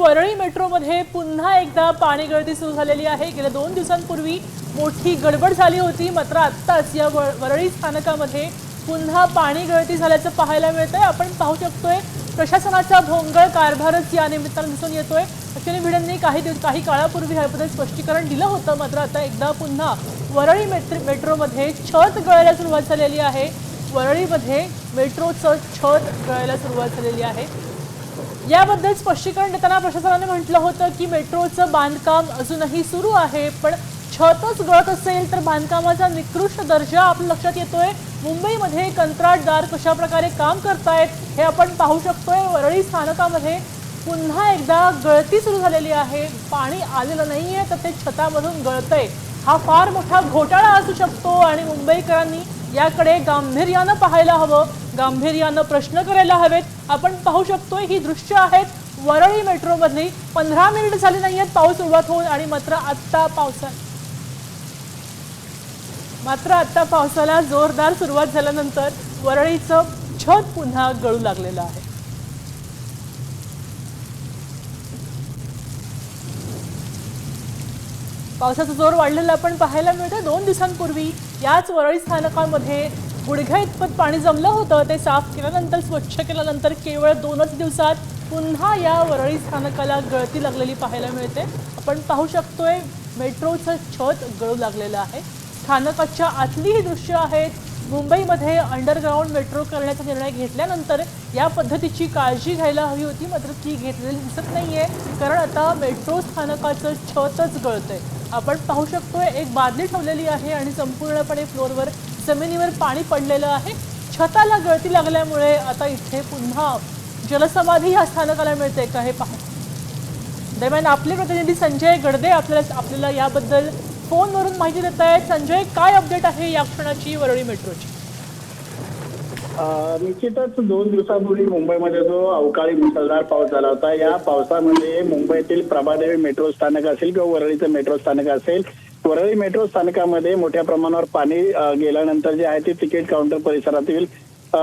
वरळी मेट्रोमध्ये पुन्हा एकदा पाणी गळती सुरू झालेली आहे. गेल्या दोन दिवसांपूर्वी मोठी गडबड झाली होती. मात्र आत्ताच या व- वरळी स्थानकामध्ये पुन्हा पाणी गळती झाल्याचं पाहायला मिळतंय. आपण पाहू शकतोय प्रशासनाचा भोंगळ कारभारच या निमित्तानं दिसून येतोय. अश्विनी भिडेंनी काही दिवस काही काळापूर्वी याबद्दल स्पष्टीकरण दिलं होतं. मात्र आता एकदा पुन्हा वरळी मेट्रो मेट्रोमध्ये छत गळायला सुरुवात झालेली आहे. वरळीमध्ये मेट्रोचं छत गळायला सुरुवात झालेली आहे. याबद्दल स्पष्टीकरण देताना प्रशासनाने म्हटलं होतं की मेट्रोचं बांधकाम अजूनही सुरू आहे पण छतच गळत असेल तर बांधकामाचा निकृष्ट दर्जा आपल्या लक्षात येतोय. मुंबईमध्ये कंत्राटदार कशा प्रकारे काम करतायत हे आपण पाहू शकतोय. वरळी स्थानकामध्ये पुन्हा एकदा गळती सुरू झालेली आहे. पाणी आलेलं नाही आहे तर ते छतामधून गळतंय. हा फार मोठा घोटाळा असू शकतो आणि मुंबईकरांनी याकडे गांभीर्यानं पाहायला हवं. गांभीर्यानं प्रश्न करायला हवेत. आपण पाहू शकतोय ही दृश्य आहेत. वरळी मेट्रोमधली पंधरा मिनिट झाली नाहीयेत. पाऊस सुरुवात होऊन आणि मात्र आत्ता पावसा मात्र आत्ता पावसाला जोरदार सुरुवात झाल्यानंतर वरळीचं छत पुन्हा गळू लागलेलं आहे. पावसाचा जोर वाढलेला आपण पाहायला मिळतं दोन दिवसांपूर्वी याच वरळी स्थानकामध्ये गुडघ्या इतपत पाणी जमलं होतं. ते साफ केल्यानंतर स्वच्छ केल्यानंतर केवळ दोनच दिवसात पुन्हा या वरळी स्थानकाला गळती लागलेली पाहायला मिळते. आपण पाहू शकतोय मेट्रोचं छत गळू लागलेलं आहे. स्थानकाच्या आतली ही दृश्य आहेत मुंबईमध्ये अंडरग्राऊंड मेट्रो करण्याचा निर्णय घेतल्यानंतर या पद्धतीची काळजी घ्यायला हवी होती मात्र ती घेतलेली दिसत नाही आहे कारण आता मेट्रो स्थानकाचं छतच गळतंय. आपण पाहू शकतोय एक बादली ठेवलेली आहे आणि संपूर्णपणे फ्लोअरवर जमिनीवर पाणी पडलेलं आहे. छताला गळती लागल्यामुळे आता इथे पुन्हा जलसमाधी या स्थानकाला मिळते का हे पहा. दरम्यान आपले प्रतिनिधी संजय गडदे आपल्याला आपल्याला याबद्दल फोनवरून माहिती देत आहेत. संजय काय अपडेट आहे या क्षणाची वरळी मेट्रोची? निश्चितच दोन दिवसापूर्वी मुंबईमध्ये जो अवकाळी मुसळधार पाऊस झाला होता या पावसामध्ये मुंबईतील प्रभादेवी मेट्रो स्थानक असेल किंवा वरळीचं मेट्रो स्थानक असेल वरळी मेट्रो स्थानकामध्ये मोठ्या प्रमाणावर पाणी गेल्यानंतर जे आहे ते तिकीट काउंटर परिसरातील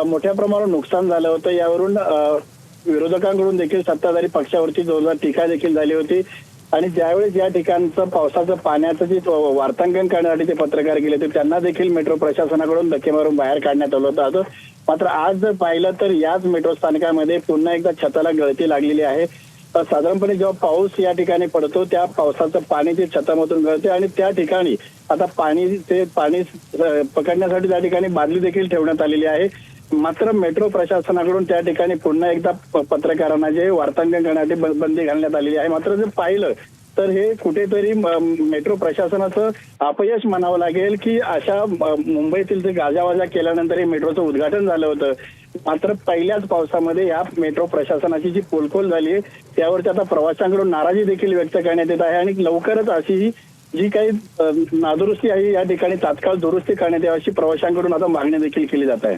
मोठ्या प्रमाणावर नुकसान झालं होतं. यावरून विरोधकांकडून देखील सत्ताधारी पक्षावरती जोरदार टीका देखील झाली होती. आणि ज्यावेळेस या ठिकाणचं पावसाचं पाण्याचं जे वार्तांकन करण्यासाठी ते पत्रकार गेले होते त्यांना देखील मेट्रो प्रशासनाकडून धक्के मारून बाहेर काढण्यात आलं होतं. मात्र आज जर पाहिलं तर याच मेट्रो स्थानकामध्ये पुन्हा एकदा छताला गळती लागलेली आहे. साधारणपणे जेव्हा पाऊस या ठिकाणी पडतो त्या पावसाचं पाणी ते छतामधून गळते आणि त्या ठिकाणी आता पाणी ते पाणी पकडण्यासाठी त्या ठिकाणी बादली देखील ठेवण्यात आलेली आहे. मात्र मेट्रो प्रशासनाकडून त्या ठिकाणी पुन्हा एकदा पत्रकारांना जे वार्तांकन करण्यासाठी बंदी घालण्यात आलेली आहे. मात्र जर पाहिलं तर हे कुठेतरी मेट्रो प्रशासनाचं अपयश म्हणावं लागेल की अशा मुंबईतील जे गाजावाजा केल्यानंतर हे मेट्रोचं उद्घाटन झालं होतं. मात्र पहिल्याच पावसामध्ये या मेट्रो प्रशासनाची जी पोलखोल झाली आहे त्यावरती आता प्रवाशांकडून नाराजी देखील व्यक्त करण्यात येत आहे आणि लवकरच अशी जी काही नादुरुस्ती आहे या ठिकाणी तात्काळ दुरुस्ती करण्यात यावी अशी प्रवाशांकडून आता मागणी देखील केली जात आहे.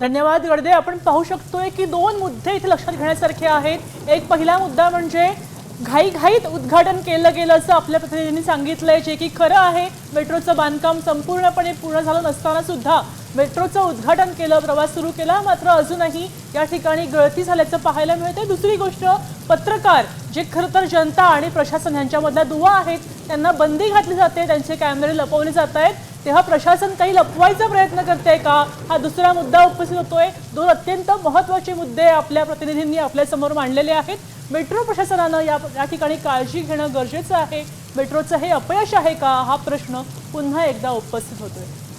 धन्यवाद गडदे. आपण पाहू शकतोय की दोन मुद्दे इथे लक्षात घेण्यासारखे आहेत. एक पहिला मुद्दा म्हणजे घाईघाईत उद्घाटन केलं गेलं असं आपल्या प्रतिनिधींनी सांगितलंय जे की खरं आहे. मेट्रोचं बांधकाम संपूर्णपणे पूर्ण झालं नसताना सुद्धा मेट्रोचं उद्घाटन केलं प्रवास सुरू केला. मात्र अजूनही या ठिकाणी गळती झाल्याचं पाहायला मिळते दुसरी गोष्ट पत्रकार जे खरं तर जनता आणि प्रशासन यांच्यामधल्या दुवा आहेत त्यांना बंदी घातली जाते त्यांचे कॅमेरे लपवले जात आहेत. तेव्हा प्रशासन काही लपवायचा प्रयत्न करते का? हा दुसरा मुद्दा उपस्थित होतोय. दोन अत्यंत महत्त्वाचे मुद्दे आपल्या प्रतिनिधींनी आपल्यासमोर मांडलेले आहेत. मेट्रो प्रशासनानं या या ठिकाणी काळजी घेणं गरजेचं आहे. मेट्रोचं हे अपयश आहे का? हा प्रश्न पुन्हा एकदा उपस्थित होतोय.